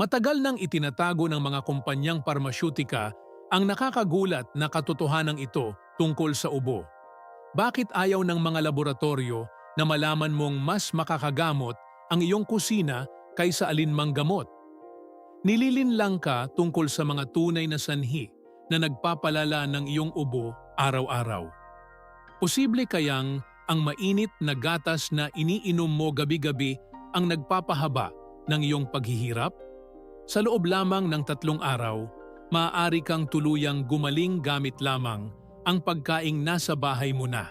Matagal nang itinatago ng mga kumpanyang parmasyutika ang nakakagulat na katotohanan ito tungkol sa ubo. Bakit ayaw ng mga laboratorio na malaman mong mas makakagamot ang iyong kusina kaysa alinmang gamot? Nililinlang ka tungkol sa mga tunay na sanhi na nagpapalala ng iyong ubo araw-araw. Posible kayang ang mainit na gatas na iniinom mo gabi-gabi ang nagpapahaba ng iyong paghihirap? Sa loob lamang ng tatlong araw, maaari kang tuluyang gumaling gamit lamang ang pagkaing nasa bahay mo na.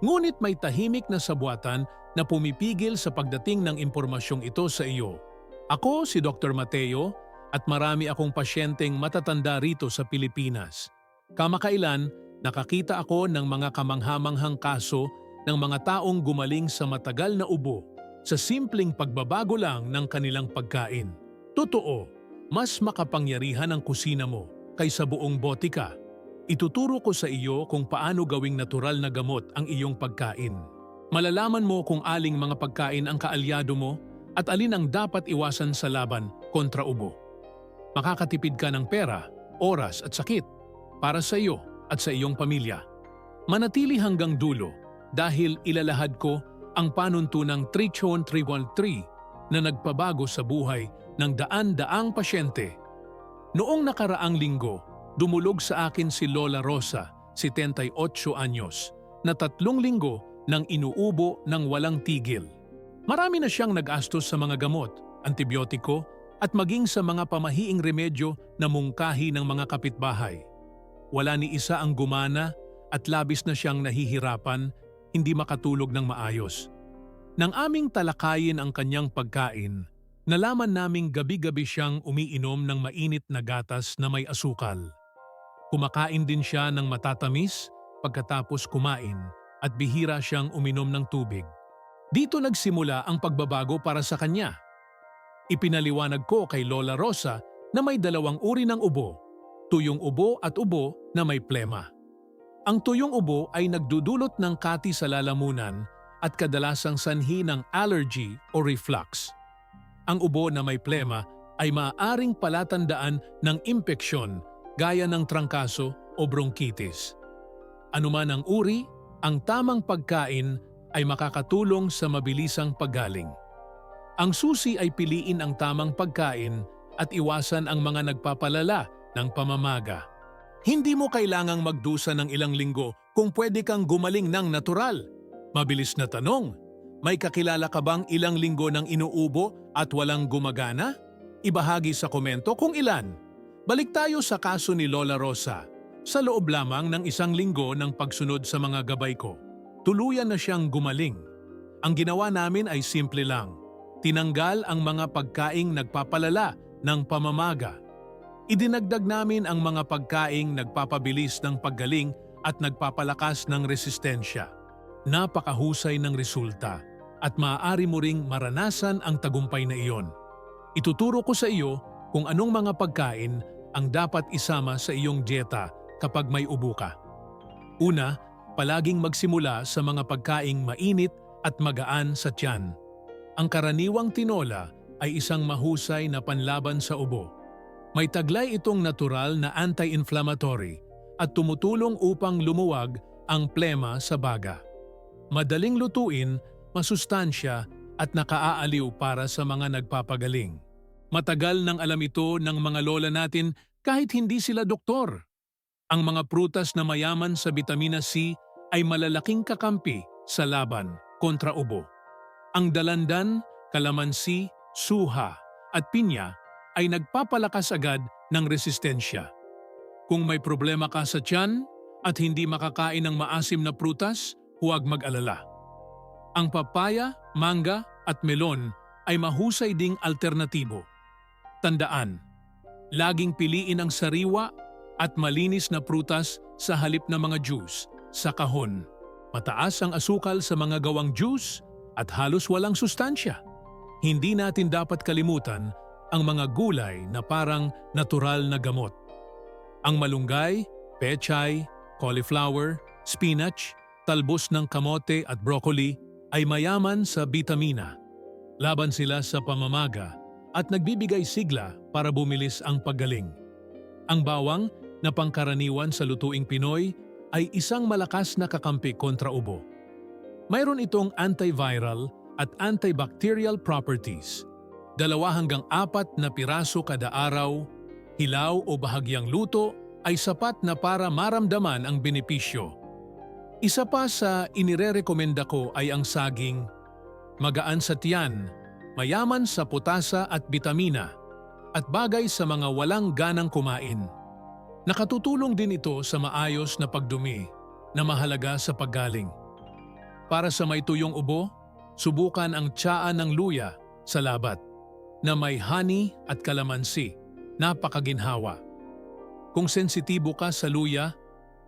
Ngunit may tahimik na sabuatan na pumipigil sa pagdating ng impormasyong ito sa iyo. Ako si Dr. Mateo at marami akong pasyenteng matatanda rito sa Pilipinas. Kamakailan, nakakita ako ng mga kamanghamanghang kaso ng mga taong gumaling sa matagal na ubo sa simpleng pagbabago lang ng kanilang pagkain. Totoo, mas makapangyarihan ang kusina mo kaysa buong botika. Ituturo ko sa iyo kung paano gawing natural na gamot ang iyong pagkain. Malalaman mo kung aling mga pagkain ang kaalyado mo at alin ang dapat iwasan sa laban kontra ubo. Makakatipid ka ng pera, oras at sakit para sa iyo at sa iyong pamilya. Manatili hanggang dulo dahil ilalahad ko ang panuntunang Trichon 313 na nagpabago sa buhay ng daan-daang pasyente. Noong nakaraang linggo, dumulog sa akin si Lola Rosa, 78 anyos, na tatlong linggo nang inuubo ng walang tigil. Marami na siyang nag-astos sa mga gamot, antibiotiko, at maging sa mga pamahiing remedyo na mungkahi ng mga kapitbahay. Wala ni isa ang gumana at labis na siyang nahihirapan, hindi makatulog ng maayos. Nang aming talakayin ang kanyang pagkain, nalaman naming gabi-gabi siyang umiinom ng mainit na gatas na may asukal. Kumakain din siya ng matatamis pagkatapos kumain at bihira siyang uminom ng tubig. Dito nagsimula ang pagbabago para sa kanya. Ipinaliwanag ko kay Lola Rosa na may dalawang uri ng ubo, tuyong ubo at ubo na may plema. Ang tuyong ubo ay nagdudulot ng kati sa lalamunan at kadalasang sanhi ng allergy o reflux. Ang ubo na may plema ay maaaring palatandaan ng impeksyon gaya ng trangkaso o bronchitis. Anuman ang uri, ang tamang pagkain ay makakatulong sa mabilisang paggaling. Ang susi ay piliin ang tamang pagkain at iwasan ang mga nagpapalala ng pamamaga. Hindi mo kailangang magdusa ng ilang linggo kung pwede kang gumaling ng natural. Mabilis na tanong, may kakilala ka bang ilang linggo ng inuubo at walang gumagana? Ibahagi sa komento kung ilan. Balik tayo sa kaso ni Lola Rosa. Sa loob lamang ng isang linggo ng pagsunod sa mga gabay ko, tuluyan na siyang gumaling. Ang ginawa namin ay simple lang. Tinanggal ang mga pagkaing nagpapalala ng pamamaga. Idinagdag namin ang mga pagkaing nagpapabilis ng paggaling at nagpapalakas ng resistensya. Napakahusay ng resulta at maaari mo ring maranasan ang tagumpay na iyon. Ituturo ko sa iyo kung anong mga pagkain ang dapat isama sa iyong dieta kapag may ubo ka. Una, palaging magsimula sa mga pagkaing mainit at magaan sa tiyan. Ang karaniwang tinola ay isang mahusay na panlaban sa ubo. May taglay itong natural na anti-inflammatory at tumutulong upang lumuwag ang plema sa baga. Madaling lutuin, masustansya at nakaaaliw para sa mga nagpapagaling. Matagal nang alam ito ng mga lola natin kahit hindi sila doktor. Ang mga prutas na mayaman sa vitamina C ay malalaking kakampi sa laban kontra ubo. Ang dalandan, kalamansi, suha at pinya ay nagpapalakas agad ng resistensya. Kung may problema ka sa tiyan at hindi makakain ng maasim na prutas, huwag mag-alala. Ang papaya, mangga at melon ay mahusay ding alternatibo. Tandaan, laging piliin ang sariwa at malinis na prutas sa halip na mga juice sa kahon. Mataas ang asukal sa mga gawang juice at halos walang sustansya. Hindi natin dapat kalimutan ang mga gulay na parang natural na gamot. Ang malunggay, pechay, cauliflower, spinach, talbos ng kamote at broccoli ay mayaman sa bitamina. Laban sila sa pamamaga at nagbibigay sigla para bumilis ang paggaling. Ang bawang na pangkaraniwan sa lutuing Pinoy ay isang malakas na kakampi kontra ubo. Mayroon itong antiviral at antibacterial properties. Dalawa hanggang apat na piraso kada araw, hilaw o bahagyang luto ay sapat na para maramdaman ang benepisyo. Isa pa sa inirerekomenda ko ay ang saging. Magaan sa tiyan, mayaman sa putasa at bitamina, at bagay sa mga walang ganang kumain. Nakatutulong din ito sa maayos na pagdumi na mahalaga sa paggaling. Para sa may tuyong ubo, subukan ang tsaa ng luya sa labat na may honey at kalamansi. Napakaginhawa. Kung sensitibo ka sa luya,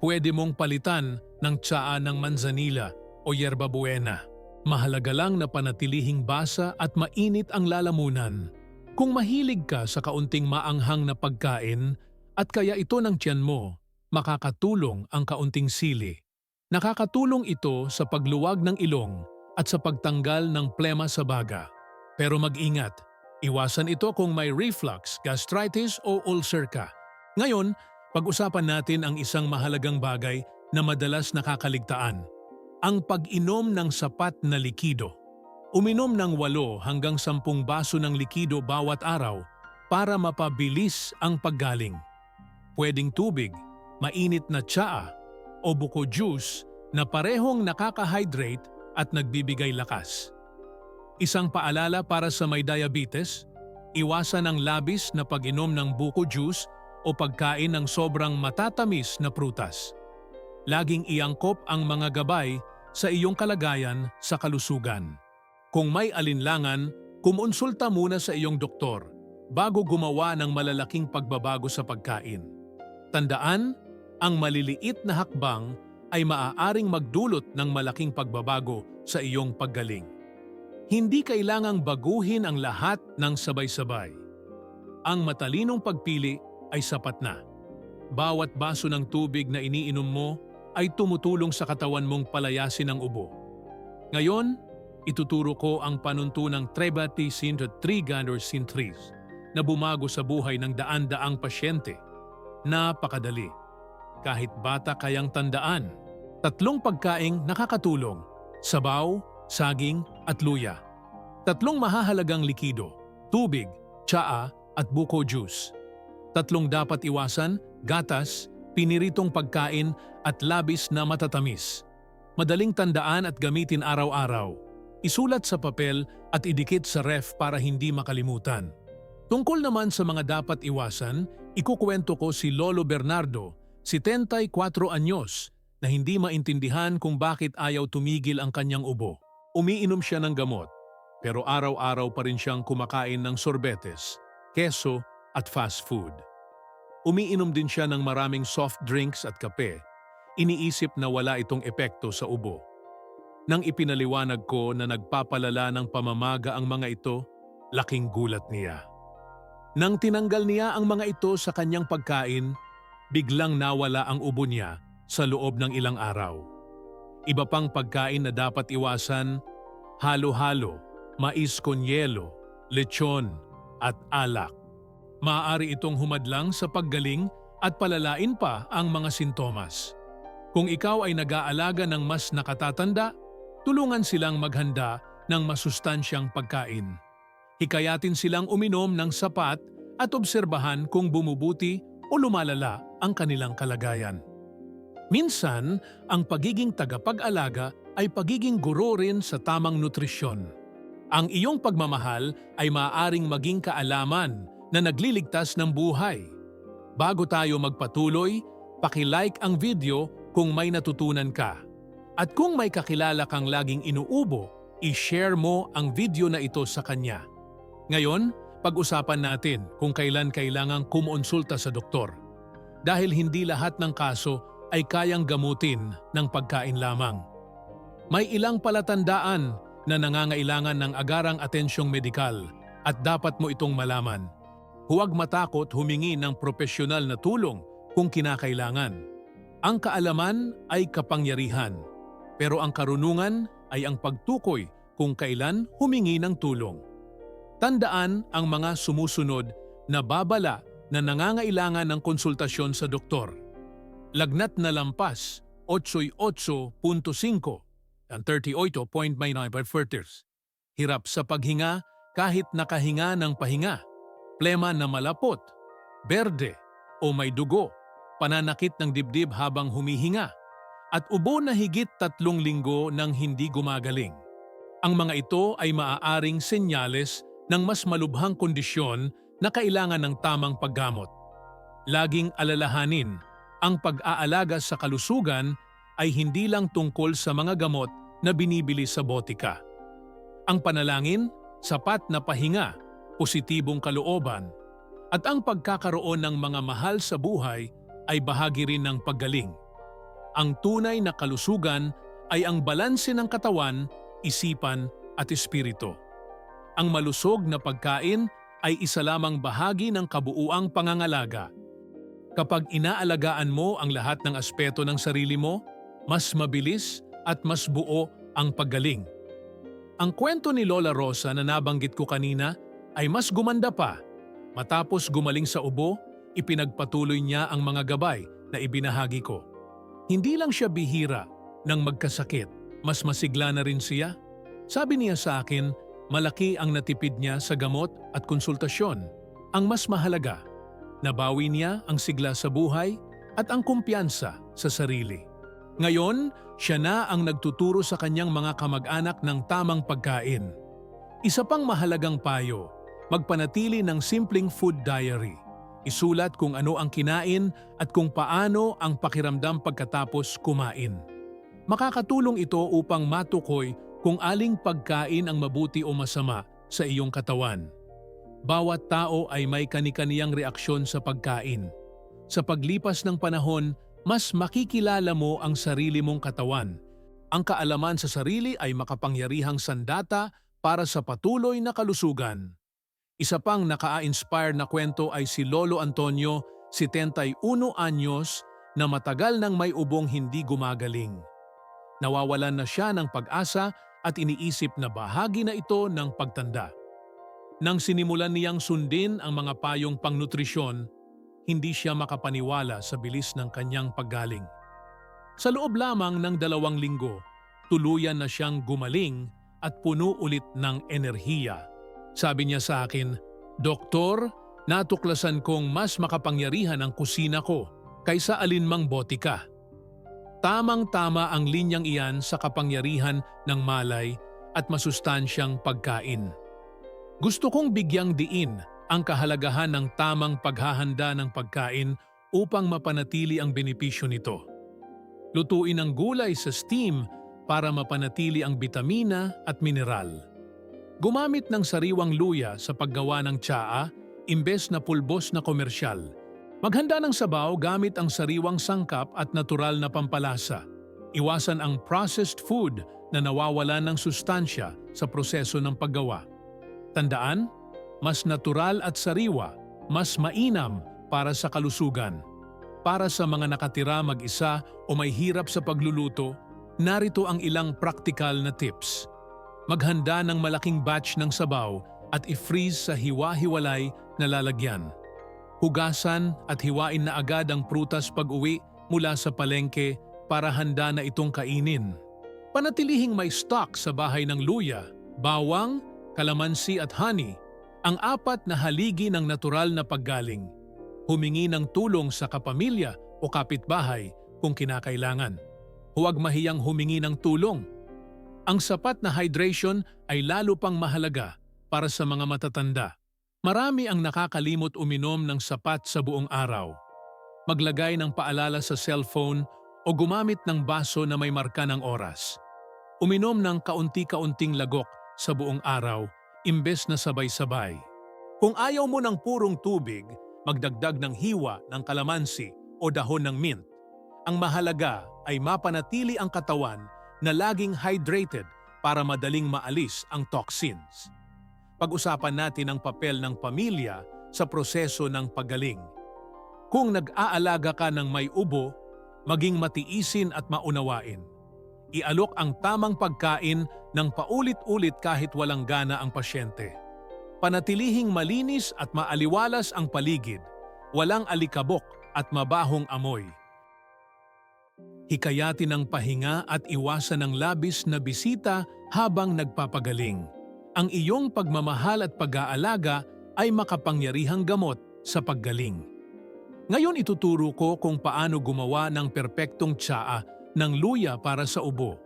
pwede mong palitan ng tsaa ng manzanilla o yerba buena. Mahalaga lang na panatilihing basa at mainit ang lalamunan. Kung mahilig ka sa kaunting maanghang na pagkain at kaya ito ng tiyan mo, makakatulong ang kaunting sili. Nakakatulong ito sa pagluwag ng ilong at sa pagtanggal ng plema sa baga. Pero mag-ingat, iwasan ito kung may reflux, gastritis o ulcer ka. Ngayon, pag-usapan natin ang isang mahalagang bagay na madalas nakakaligtaan. Ang pag-inom ng sapat na likido. Uminom ng 8 hanggang 10 baso ng likido bawat araw para mapabilis ang paggaling. Pwedeng tubig, mainit na tsaa o buko juice na parehong nakaka-hydrate at nagbibigay lakas. Isang paalala para sa may diabetes, iwasan ang labis na pag-inom ng buko juice o pagkain ng sobrang matatamis na prutas. Laging iangkop ang mga gabay sa iyong kalagayan sa kalusugan. Kung may alinlangan, kumonsulta muna sa iyong doktor bago gumawa ng malalaking pagbabago sa pagkain. Tandaan, ang maliliit na hakbang ay maaaring magdulot ng malaking pagbabago sa iyong paggaling. Hindi kailangang baguhin ang lahat ng sabay-sabay. Ang matalinong pagpili ay sapat na. Bawat baso ng tubig na iniinom mo ay tumutulong sa katawan mong palayasin ang ubo. Ngayon, ituturo ko ang panuntunang Trebati Sintra Trigan or Sintris na bumago sa buhay ng daan-daang pasyente. Napakadali. Kahit bata kayang tandaan. Tatlong pagkaing nakakatulong. Sabaw, saging at luya. Tatlong mahahalagang likido. Tubig, tsaa at buko juice. Tatlong dapat iwasan, gatas, piniritong pagkain at labis na matatamis. Madaling tandaan at gamitin araw-araw. Isulat sa papel at idikit sa ref para hindi makalimutan. Tungkol naman sa mga dapat iwasan, ikukwento ko si Lolo Bernardo, 74 anyos, na hindi maintindihan kung bakit ayaw tumigil ang kanyang ubo. Umiinom siya ng gamot, pero araw-araw pa rin siyang kumakain ng sorbetes, keso at fast food. Umiinom din siya ng maraming soft drinks at kape. Iniisip na wala itong epekto sa ubo. Nang ipinaliwanag ko na nagpapalala ng pamamaga ang mga ito, laking gulat niya. Nang tinanggal niya ang mga ito sa kanyang pagkain, biglang nawala ang ubo niya sa loob ng ilang araw. Iba pang pagkain na dapat iwasan, halo-halo, mais con yelo, lechon, at alak. Maaari itong humadlang sa paggaling at palalain pa ang mga sintomas. Kung ikaw ay nag-aalaga ng mas nakatatanda, tulungan silang maghanda ng masustansyang pagkain. Hikayatin silang uminom ng sapat at obserbahan kung bumubuti o lumalala ang kanilang kalagayan. Minsan, ang pagiging tagapag-alaga ay pagiging guro rin sa tamang nutrisyon. Ang iyong pagmamahal ay maaaring maging kaalaman na nagliligtas ng buhay. Bago tayo magpatuloy, pakilike ang video kung may natutunan ka. At kung may kakilala kang laging inuubo, i-share mo ang video na ito sa kanya. Ngayon, pag-usapan natin kung kailan kailangang kumonsulta sa doktor. Dahil hindi lahat ng kaso ay kayang gamutin ng pagkain lamang. May ilang palatandaan na nangangailangan ng agarang atensyong medikal at dapat mo itong malaman. Huwag matakot humingi ng propesyonal na tulong kung kinakailangan. Ang kaalaman ay kapangyarihan, pero ang karunungan ay ang pagtukoy kung kailan humingi ng tulong. Tandaan ang mga sumusunod na babala na nangangailangan ng konsultasyon sa doktor. Lagnat na lampas, 88.5 ang 38.9 ferters. Hirap sa paghinga kahit nakahinga ng pahinga. Plema na malapot, berde o may dugo, pananakit ng dibdib habang humihinga, at ubo na higit tatlong linggo nang hindi gumagaling. Ang mga ito ay maaaring senyales ng mas malubhang kondisyon na kailangan ng tamang paggamot. Laging alalahanin, ang pag-aalaga sa kalusugan ay hindi lang tungkol sa mga gamot na binibili sa botika. Ang panalangin, sapat na pahinga, positibong kalooban, at ang pagkakaroon ng mga mahal sa buhay ay bahagi rin ng paggaling. Ang tunay na kalusugan ay ang balanse ng katawan, isipan at espiritu. Ang malusog na pagkain ay isa lamang bahagi ng kabuuang pangangalaga. Kapag inaalagaan mo ang lahat ng aspeto ng sarili mo, mas mabilis at mas buo ang paggaling. Ang kwento ni Lola Rosa na nabanggit ko kanina ay mas gumanda pa. Matapos gumaling sa ubo, ipinagpatuloy niya ang mga gabay na ibinahagi ko. Hindi lang siya bihira nang magkasakit, mas masigla na rin siya. Sabi niya sa akin, malaki ang natipid niya sa gamot at konsultasyon. Ang mas mahalaga, nabawi niya ang sigla sa buhay at ang kumpiyansa sa sarili. Ngayon, siya na ang nagtuturo sa kanyang mga kamag-anak ng tamang pagkain. Isa pang mahalagang payo, magpanatili ng simpleng food diary. Isulat kung ano ang kinain at kung paano ang pakiramdam pagkatapos kumain. Makakatulong ito upang matukoy kung aling pagkain ang mabuti o masama sa iyong katawan. Bawat tao ay may kani-kaniyang reaksyon sa pagkain. Sa paglipas ng panahon, mas makikilala mo ang sarili mong katawan. Ang kaalaman sa sarili ay makapangyarihang sandata para sa patuloy na kalusugan. Isa pang naka-inspire na kwento ay si Lolo Antonio, 71 anyos, na matagal nang may ubong hindi gumagaling. Nawawalan na siya ng pag-asa at iniisip na bahagi na ito ng pagtanda. Nang sinimulan niyang sundin ang mga payong pangnutrisyon, hindi siya makapaniwala sa bilis ng kanyang paggaling. Sa loob lamang ng dalawang linggo, tuluyan na siyang gumaling at puno ulit ng enerhiya. Sabi niya sa akin, Doktor, natuklasan kong mas makapangyarihan ang kusina ko kaysa alinmang botika. Tamang-tama ang linyang iyan sa kapangyarihan ng malay at masustansyang pagkain. Gusto kong bigyang diin ang kahalagahan ng tamang paghahanda ng pagkain upang mapanatili ang benepisyo nito. Lutuin ang gulay sa steam para mapanatili ang bitamina at mineral. Gumamit ng sariwang luya sa paggawa ng tsaa imbes na pulbos na komersyal. Maghanda ng sabaw gamit ang sariwang sangkap at natural na pampalasa. Iwasan ang processed food na nawawalan ng sustansya sa proseso ng paggawa. Tandaan, mas natural at sariwa, mas mainam para sa kalusugan. Para sa mga nakatira mag-isa o may hirap sa pagluluto, narito ang ilang practical na tips. Maghanda ng malaking batch ng sabaw at i-freeze sa hiwa-hiwalay na lalagyan. Hugasan at hiwain na agad ang prutas pag-uwi mula sa palengke para handa na itong kainin. Panatilihing may stock sa bahay ng luya, bawang, kalamansi at honey, ang apat na haligi ng natural na paggaling. Humingi ng tulong sa kapamilya o kapitbahay kung kinakailangan. Huwag mahiyang humingi ng tulong. Ang sapat na hydration ay lalo pang mahalaga para sa mga matatanda. Marami ang nakakalimot uminom ng sapat sa buong araw. Maglagay ng paalala sa cellphone o gumamit ng baso na may marka ng oras. Uminom ng kaunti-kaunting lagok sa buong araw imbes na sabay-sabay. Kung ayaw mo ng purong tubig, magdagdag ng hiwa ng kalamansi o dahon ng mint. Ang mahalaga ay mapanatili ang katawan na laging hydrated para madaling maalis ang toxins pag-usapan natin ang papel ng pamilya sa proseso ng paggaling. Kung nag-aalaga ka ng may ubo, maging matiisin at maunawain. Ialok ang tamang pagkain ng paulit-ulit kahit walang gana ang pasyente. Panatilihing malinis at maaliwalas ang paligid, walang alikabok at mabahong amoy. Hikayatin ang pahinga at iwasan ang labis na bisita habang nagpapagaling. Ang iyong pagmamahal at pag-aalaga ay makapangyarihang gamot sa paggaling. Ngayon ituturo ko kung paano gumawa ng perpektong tsaa ng luya para sa ubo.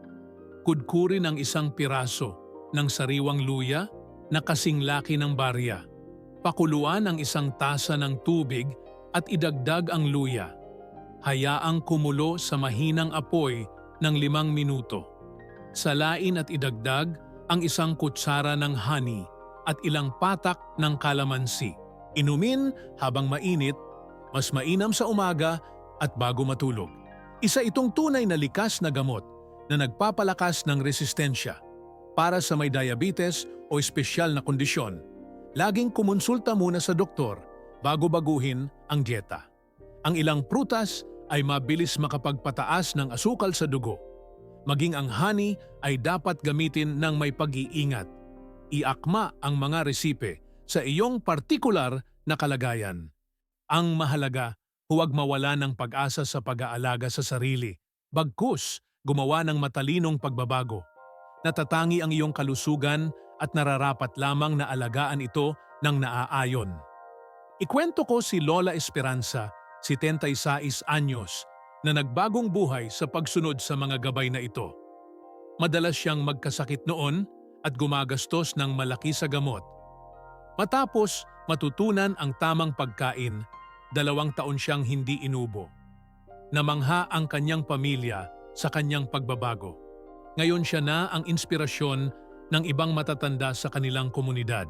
Kudkurin ang isang piraso ng sariwang luya na kasing laki ng barya. Pakuluan ang isang tasa ng tubig at idagdag ang luya. Hayaang kumulo sa mahinang apoy ng limang minuto. Salain at idagdag ang isang kutsara ng honey at ilang patak ng kalamansi. Inumin habang mainit, mas mainam sa umaga at bago matulog. Isa itong tunay na likas na gamot na nagpapalakas ng resistensya para sa may diabetes o espesyal na kondisyon. Laging kumonsulta muna sa doktor bago baguhin ang dieta. Ang ilang prutas ay mabilis makapagpataas ng asukal sa dugo. Maging ang honey ay dapat gamitin ng may pag-iingat. Iakma ang mga resipe sa iyong partikular na kalagayan. Ang mahalaga, huwag mawala ng pag-asa sa pag-aalaga sa sarili. Bagkus, gumawa ng matalinong pagbabago. Natatangi ang iyong kalusugan at nararapat lamang na alagaan ito ng naaayon. Ikwento ko si Lola Esperanza, 76 anyos, na nagbagong buhay sa pagsunod sa mga gabay na ito. Madalas siyang magkasakit noon at gumagastos ng malaki sa gamot. Matapos matutunan ang tamang pagkain, dalawang taon siyang hindi inubo. Namangha ang kanyang pamilya sa kanyang pagbabago. Ngayon siya na ang inspirasyon ng ibang matatanda sa kanilang komunidad.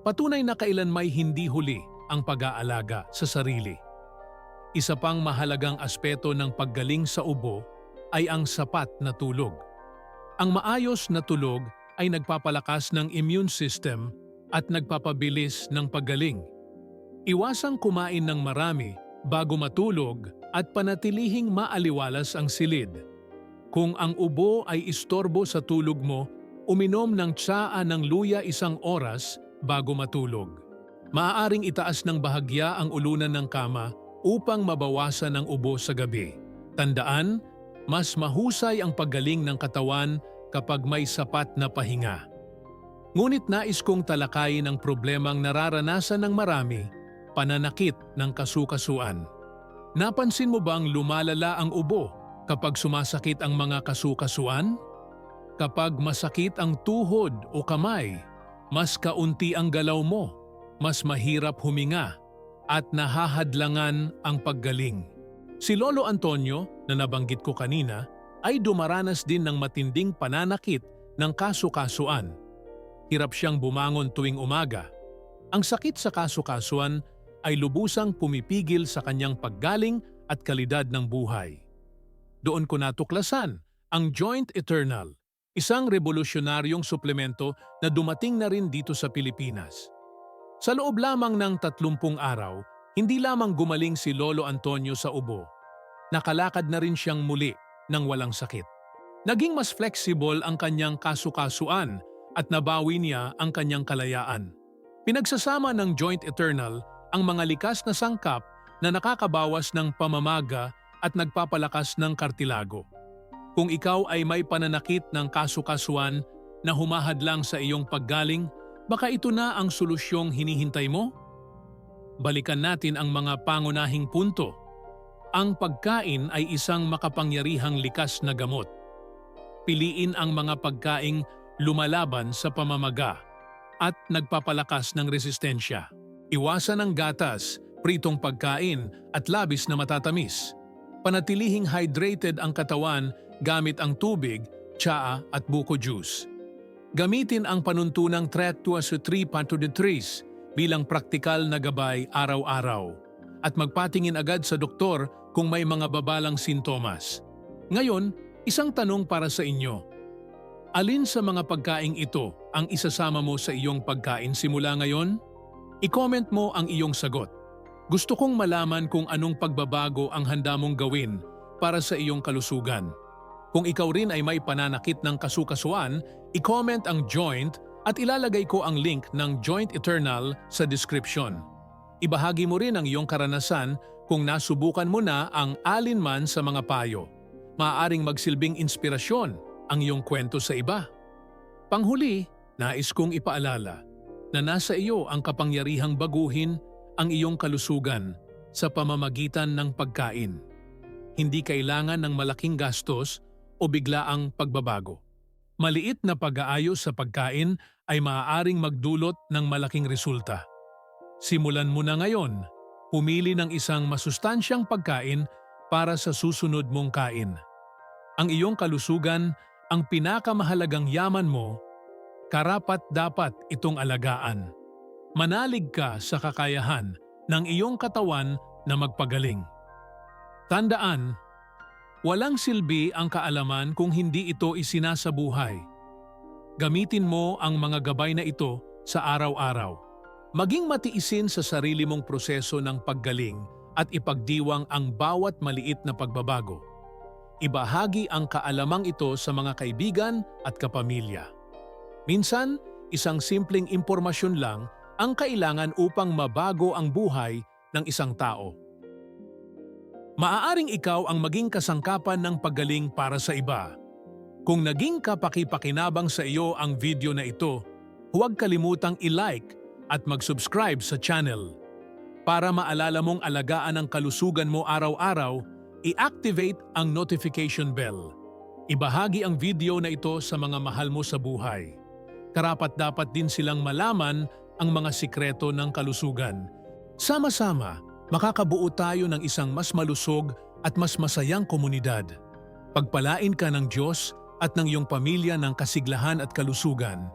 Patunay na kailan may hindi huli ang pag-aalaga sa sarili. Isa pang mahalagang aspeto ng paggaling sa ubo ay ang sapat na tulog. Ang maayos na tulog ay nagpapalakas ng immune system at nagpapabilis ng paggaling. Iwasang kumain ng marami bago matulog at panatilihing maaliwalas ang silid. Kung ang ubo ay istorbo sa tulog mo, uminom ng tsaa ng luya isang oras bago matulog. Maaaring itaas ng bahagya ang ulunan ng kama upang mabawasan ang ubo sa gabi. Tandaan, mas mahusay ang paggaling ng katawan kapag may sapat na pahinga. Ngunit nais kong talakayin ang problemang nararanasan ng marami, pananakit ng kasukasuan. Napansin mo bang lumalala ang ubo kapag sumasakit ang mga kasukasuan? Kapag masakit ang tuhod o kamay, mas kaunti ang galaw mo, mas mahirap huminga, at nahahadlangan ang paggaling. Si Lolo Antonio, na nabanggit ko kanina, ay dumaranas din ng matinding pananakit ng kasukasuan hirap siyang bumangon tuwing umaga. Ang sakit sa kasukasuan ay lubusang pumipigil sa kanyang paggaling at kalidad ng buhay. Doon ko natuklasan ang Joint Eternal, isang revolusyonaryong suplemento na dumating na rin dito sa Pilipinas. Sa loob lamang ng 30 araw, hindi lamang gumaling si Lolo Antonio sa ubo. Nakalakad na rin siyang muli ng walang sakit. Naging mas flexible ang kanyang kasukasuan at nabawi niya ang kanyang kalayaan. Pinagsasama ng Joint Eternal ang mga likas na sangkap na nakakabawas ng pamamaga at nagpapalakas ng kartilago. Kung ikaw ay may pananakit ng kasukasuan na humahadlang sa iyong paggaling, baka ito na ang solusyong hinihintay mo? Balikan natin ang mga pangunahing punto. Ang pagkain ay isang makapangyarihang likas na gamot. Piliin ang mga pagkaing lumalaban sa pamamaga at nagpapalakas ng resistensya. Iwasan ang gatas, pritong pagkain at labis na matatamis. Panatilihing hydrated ang katawan gamit ang tubig, tsaa at buko juice. Gamitin ang panuntunang Threat to a 3 trees bilang praktikal na gabay araw-araw at magpatingin agad sa doktor kung may mga babalang sintomas. Ngayon, isang tanong para sa inyo. Alin sa mga pagkaing ito ang isasama mo sa iyong pagkain simula ngayon? I-comment mo ang iyong sagot. Gusto kong malaman kung anong pagbabago ang handa mong gawin para sa iyong kalusugan. Kung ikaw rin ay may pananakit ng kasukasuan, i-comment ang joint At ilalagay ko ang link ng Joint Eternal sa description. Ibahagi mo rin ang iyong karanasan kung nasubukan mo na ang alinman sa mga payo. Maaaring magsilbing inspirasyon ang iyong kwento sa iba. Panghuli, nais kong ipaalala na nasa iyo ang kapangyarihang baguhin ang iyong kalusugan sa pamamagitan ng pagkain. Hindi kailangan ng malaking gastos o biglaang pagbabago. Maliit na pag-aayos sa pagkain ay maaaring magdulot ng malaking resulta. Simulan mo na ngayon, pumili ng isang masustansyang pagkain para sa susunod mong kain. Ang iyong kalusugan ang pinakamahalagang yaman mo, karapat dapat itong alagaan. Manalig ka sa kakayahan ng iyong katawan na magpagaling. Tandaan, walang silbi ang kaalaman kung hindi ito isinasabuhay. Gamitin mo ang mga gabay na ito sa araw-araw. Maging matiisin sa sarili mong proseso ng paggaling at ipagdiwang ang bawat maliit na pagbabago. Ibahagi ang kaalamang ito sa mga kaibigan at kapamilya. Minsan, isang simpleng impormasyon lang ang kailangan upang mabago ang buhay ng isang tao. Maaaring ikaw ang maging kasangkapan ng paggaling para sa iba. Kung naging kapaki-pakinabang sa iyo ang video na ito, huwag kalimutang i-like at mag-subscribe sa channel. Para maalala mong alagaan ang kalusugan mo araw-araw, i-activate ang notification bell. Ibahagi ang video na ito sa mga mahal mo sa buhay. Karapat dapat din silang malaman ang mga sikreto ng kalusugan. Sama-sama, makakabuo tayo ng isang mas malusog at mas masayang komunidad. Pagpalain ka ng Diyos at ng iyong pamilya ng kasiglahan at kalusugan.